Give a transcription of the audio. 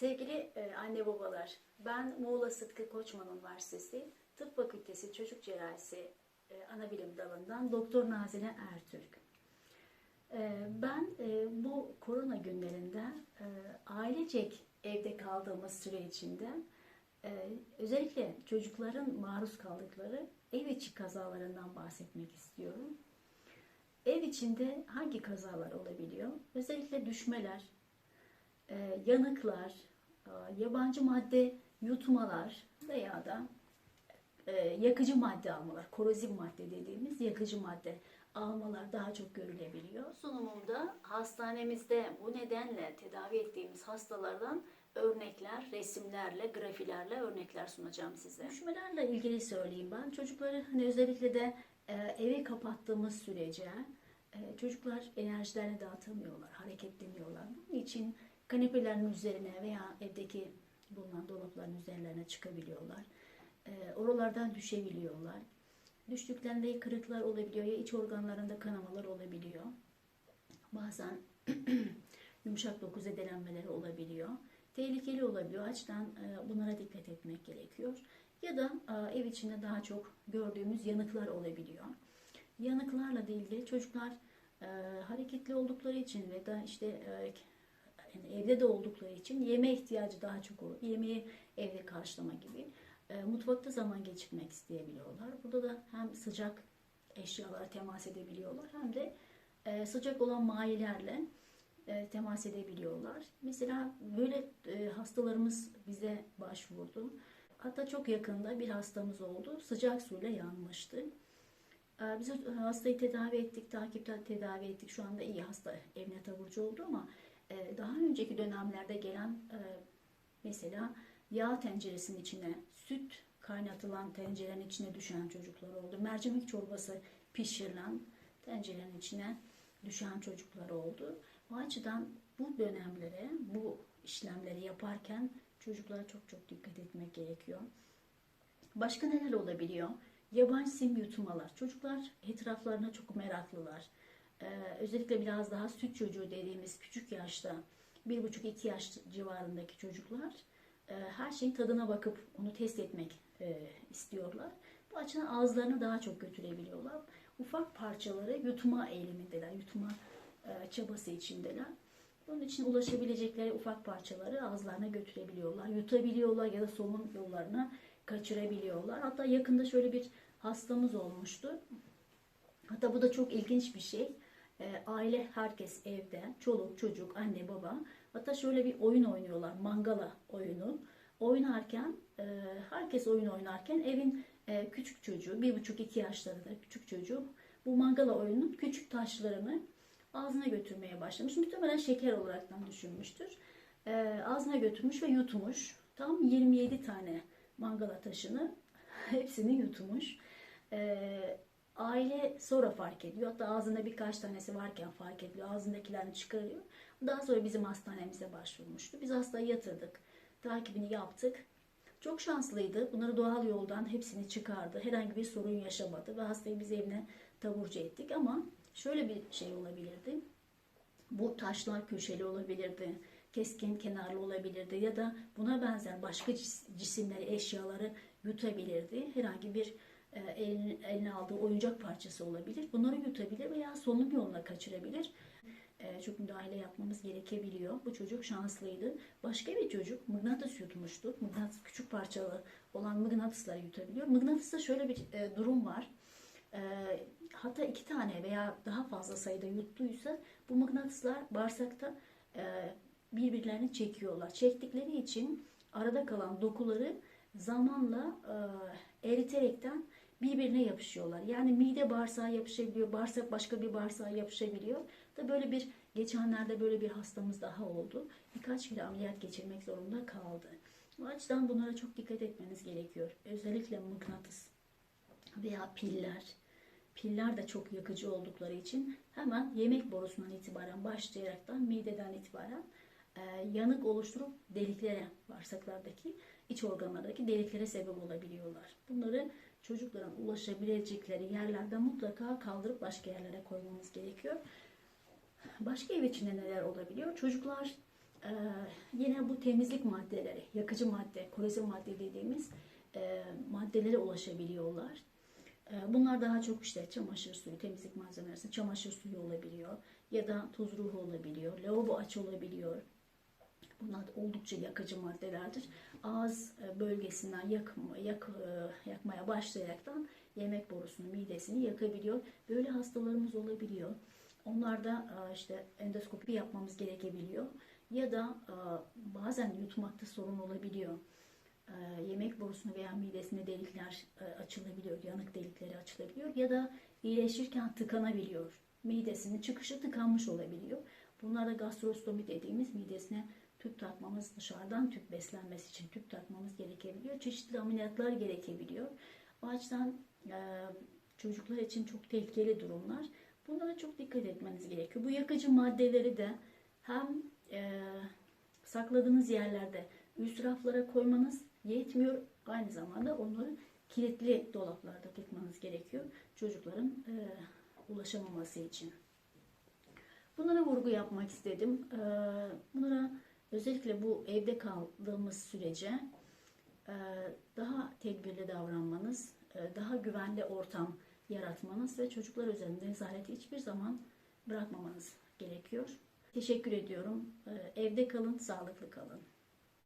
Sevgili e, anne babalar, ben Muğla Sıtkı Koçman Üniversitesi Tıp Fakültesi Çocuk Cerrahisi e, Anabilim Dalı'ndan Doktor Nazile Ertürk. E, ben bu korona günlerinde ailecek evde kaldığımız süre içinde özellikle çocukların maruz kaldıkları ev içi kazalarından bahsetmek istiyorum. Ev içinde hangi kazalar olabiliyor? Özellikle düşmeler, e, yanıklar, e, yabancı madde yutmalar veya da e, yakıcı madde almalar, korozif madde dediğimiz yakıcı madde almalar daha çok görülebiliyor. Sunumumda hastanemizde bu nedenle tedavi ettiğimiz hastalardan örnekler, resimlerle, grafilerle örnekler sunacağım size. Düşmelerle ilgili söyleyeyim ben. Çocukları hani özellikle de e, eve kapattığımız sürece çocuklar enerjilerini dağıtamıyorlar, hareketleniyorlar. Bunun için kanepelerin üzerine veya evdeki bulunan dolapların üzerlerine çıkabiliyorlar. E, oralardan düşebiliyorlar. Düştüklerinde kırıklar olabiliyor ya iç organlarında kanamalar olabiliyor. Bazen yumuşak doku zedelenmeleri olabiliyor. Tehlikeli olabiliyor. O açıdan e, bunlara dikkat etmek gerekiyor. Ya da e, ev içinde daha çok gördüğümüz yanıklar olabiliyor. Yanıklarla da ilgili çocuklar e, hareketli oldukları için ve da işte e, yani evde de oldukları için yeme ihtiyacı daha çok olur. Yemeği evde karşılama gibi. E, mutfakta zaman geçirmek isteyebiliyorlar. Burada da hem sıcak eşyalara temas edebiliyorlar hem de e, sıcak olan mayilerle e, temas edebiliyorlar. Mesela böyle e, hastalarımız bize başvurdu. Hatta çok yakında bir hastamız oldu. Sıcak suyla yanmıştı. E, Biz hastayı tedavi ettik, takipte tedavi ettik. Şu anda iyi hasta evine taburcu oldu ama daha önceki dönemlerde gelen e, mesela yağ tenceresinin içine süt kaynatılan tencerenin içine düşen çocuklar oldu. Mercimek çorbası pişirilen tencerenin içine düşen çocuklar oldu. O açıdan bu dönemlere, bu işlemleri yaparken çocuklara çok çok dikkat etmek gerekiyor. Başka neler olabiliyor? Yabancı sim yutmalar. Çocuklar etraflarına çok meraklılar. Ee, özellikle biraz daha süt çocuğu dediğimiz küçük yaşta, 1,5-2 yaş civarındaki çocuklar e, her şeyin tadına bakıp onu test etmek e, istiyorlar. Bu açıdan ağızlarını daha çok götürebiliyorlar. Ufak parçaları yutma eğilimindeler, yutma e, çabası içindeler. Bunun için ulaşabilecekleri ufak parçaları ağızlarına götürebiliyorlar, yutabiliyorlar ya da solunum yollarına kaçırabiliyorlar. Hatta yakında şöyle bir hastamız olmuştu. Hatta bu da çok ilginç bir şey. E, aile herkes evde, çoluk, çocuk, anne, baba. Hatta şöyle bir oyun oynuyorlar, mangala oyunu. Oynarken, e, herkes oyun oynarken evin e, küçük çocuğu, bir buçuk iki yaşlarında küçük çocuğu bu mangala oyunun küçük taşlarını ağzına götürmeye başlamış. Muhtemelen şeker olaraktan düşünmüştür. E, ağzına götürmüş ve yutmuş. Tam 27 tane mangala taşını hepsini yutmuş. Aile sonra fark ediyor. Hatta ağzında birkaç tanesi varken fark ediyor. Ağzındakilerini çıkarıyor. Daha sonra bizim hastanemize başvurmuştu. Biz hastayı yatırdık. Takibini yaptık. Çok şanslıydı. Bunları doğal yoldan hepsini çıkardı. Herhangi bir sorun yaşamadı ve hastayı biz evine taburcu ettik ama şöyle bir şey olabilirdi. Bu taşlar köşeli olabilirdi. Keskin kenarlı olabilirdi ya da buna benzer başka cis- cisimleri, eşyaları yutabilirdi. Herhangi bir elin- eline aldığı oyuncak parçası olabilir. Bunları yutabilir veya solunum yoluna kaçırabilir. E, çok müdahale yapmamız gerekebiliyor. Bu çocuk şanslıydı. Başka bir çocuk mıknatıs yutmuştu. Mıknatıs küçük parçalı olan mıknatısları yutabiliyor. Mıknatısta şöyle bir e, durum var. E, hatta iki tane veya daha fazla sayıda yuttuysa bu mıknatıslar bağırsakta e, birbirlerini çekiyorlar. Çektikleri için arada kalan dokuları zamanla e, eriterekten birbirine yapışıyorlar. Yani mide bağırsağa yapışabiliyor, bağırsak başka bir bağırsağa yapışabiliyor. Da böyle bir geçenlerde böyle bir hastamız daha oldu. Birkaç kere ameliyat geçirmek zorunda kaldı. O açıdan bunlara çok dikkat etmeniz gerekiyor. Özellikle mıknatıs veya piller. Piller de çok yakıcı oldukları için hemen yemek borusundan itibaren başlayaraktan mideden itibaren e, yanık oluşturup deliklere, bağırsaklardaki iç organlardaki deliklere sebep olabiliyorlar. Bunları çocukların ulaşabilecekleri yerlerde mutlaka kaldırıp başka yerlere koymamız gerekiyor. Başka ev içinde neler olabiliyor? Çocuklar Ee, yine bu temizlik maddeleri, yakıcı madde, korozif madde dediğimiz e, maddelere ulaşabiliyorlar. Ee, bunlar daha çok işte çamaşır suyu, temizlik malzemesi, çamaşır suyu olabiliyor ya da tuz ruhu olabiliyor, lavabo aç olabiliyor. Bunlar oldukça yakıcı maddelerdir. Ağız e, bölgesinden yak, yak, e, yakmaya başlayaraktan yemek borusunu, midesini yakabiliyor. Böyle hastalarımız olabiliyor. Onlarda e, işte endoskopi yapmamız gerekebiliyor. Ya da bazen yutmakta sorun olabiliyor. Yemek borusunu veya midesinde delikler açılabiliyor, yanık delikleri açılabiliyor. Ya da iyileşirken tıkanabiliyor. Midesinin çıkışı tıkanmış olabiliyor. Bunlara gastrostomi dediğimiz midesine tüp takmamız dışarıdan tüp beslenmesi için tüp takmamız gerekebiliyor. Çeşitli ameliyatlar gerekebiliyor. O açıdan e, çocuklar için çok tehlikeli durumlar. Bunlara çok dikkat etmeniz gerekiyor. Bu yakıcı maddeleri de hem e, sakladığınız yerlerde üst raflara koymanız yetmiyor. Aynı zamanda onları kilitli dolaplarda tutmanız gerekiyor. Çocukların e, ulaşamaması için. Bunlara vurgu yapmak istedim. Ee, Bunlara özellikle bu evde kaldığımız sürece e, daha tedbirli davranmanız, e, daha güvenli ortam yaratmanız ve çocuklar üzerinde nezareti hiçbir zaman bırakmamanız gerekiyor. Teşekkür ediyorum. Ee, Evde kalın, sağlıklı kalın.